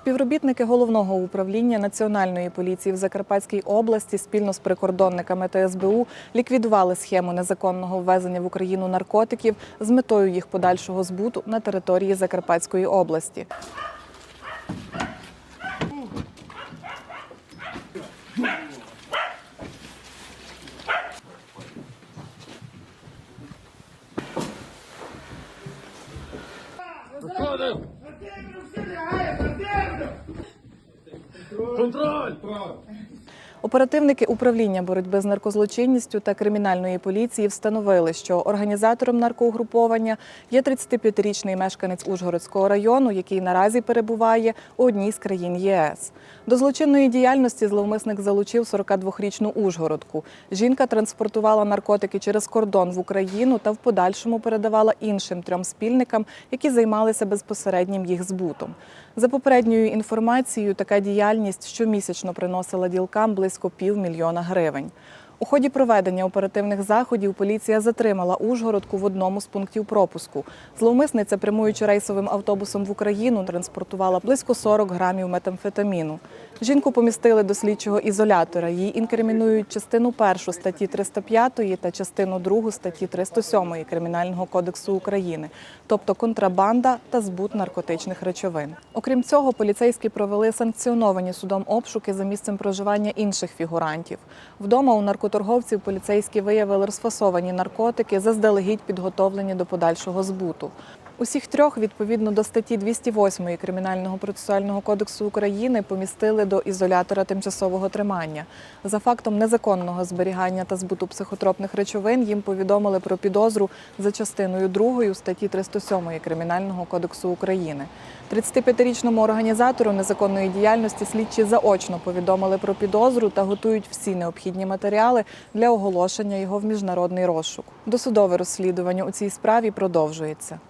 Співробітники головного управління Національної поліції в Закарпатській області спільно з прикордонниками та СБУ ліквідували схему незаконного ввезення в Україну наркотиків з метою їх подальшого збуту на території Закарпатської області. Виходимо! Контроль! Оперативники управління боротьби з наркозлочинністю та кримінальної поліції встановили, що організатором наркоугруповання є 35-річний мешканець Ужгородського району, який наразі перебуває у одній з країн ЄС. До злочинної діяльності зловмисник залучив 42-річну Ужгородку. Жінка транспортувала наркотики через кордон в Україну та в подальшому передавала іншим трьом спільникам, які займалися безпосереднім їх збутом. За попередньою інформацією, така діяльність щомісячно приносила ділкам близько півмільйона гривень. У ході проведення оперативних заходів поліція затримала Ужгородку в одному з пунктів пропуску. Зловмисниця, прямуючи рейсовим автобусом в Україну, транспортувала близько 40 грамів метамфетаміну. Жінку помістили до слідчого ізолятора. Їй інкримінують частину першу статті 305 та частину другу статті 307 Кримінального кодексу України, тобто контрабанда та збут наркотичних речовин. Окрім цього, поліцейські провели санкціоновані судом обшуки за місцем проживання інших фігурантів. Вдома у наркоторговців поліцейські виявили розфасовані наркотики, заздалегідь підготовлені до подальшого збуту. Усіх трьох, відповідно до статті 208 Кримінального процесуального кодексу України, помістили до ізолятора тимчасового тримання. За фактом незаконного зберігання та збуту психотропних речовин їм повідомили про підозру за частиною 2 статті 307 Кримінального кодексу України. 35-річному організатору незаконної діяльності слідчі заочно повідомили про підозру та готують всі необхідні матеріали для оголошення його в міжнародний розшук. Досудове розслідування у цій справі продовжується.